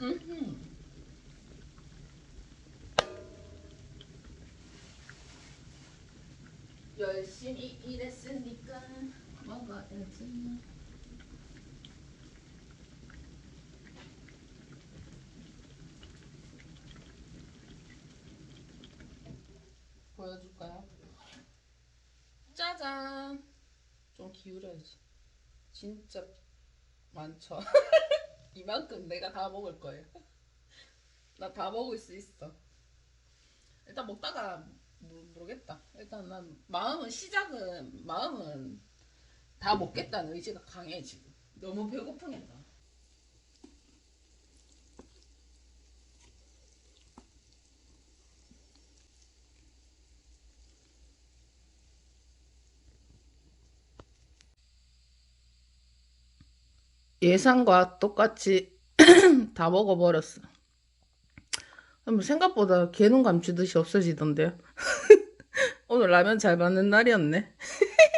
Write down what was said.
음흠. 열심히 일했으니까 먹어야지. 보여줄까요? 짜잔. 좀 기울여야지. 진짜 많죠. 이만큼 내가 다 먹을 거예요. 나 다 먹을 수 있어. 일단 먹다가 모- 모르겠다. 일단 난 마음은 시작은 마음은 다 먹겠다는 의지가 강해 지금. 너무 배고프니까. 예상과 똑같이 다 먹어버렸어. 뭐 생각보다 개눈 감추듯이 없어지던데요. 오늘 라면 잘 받는 날이었네.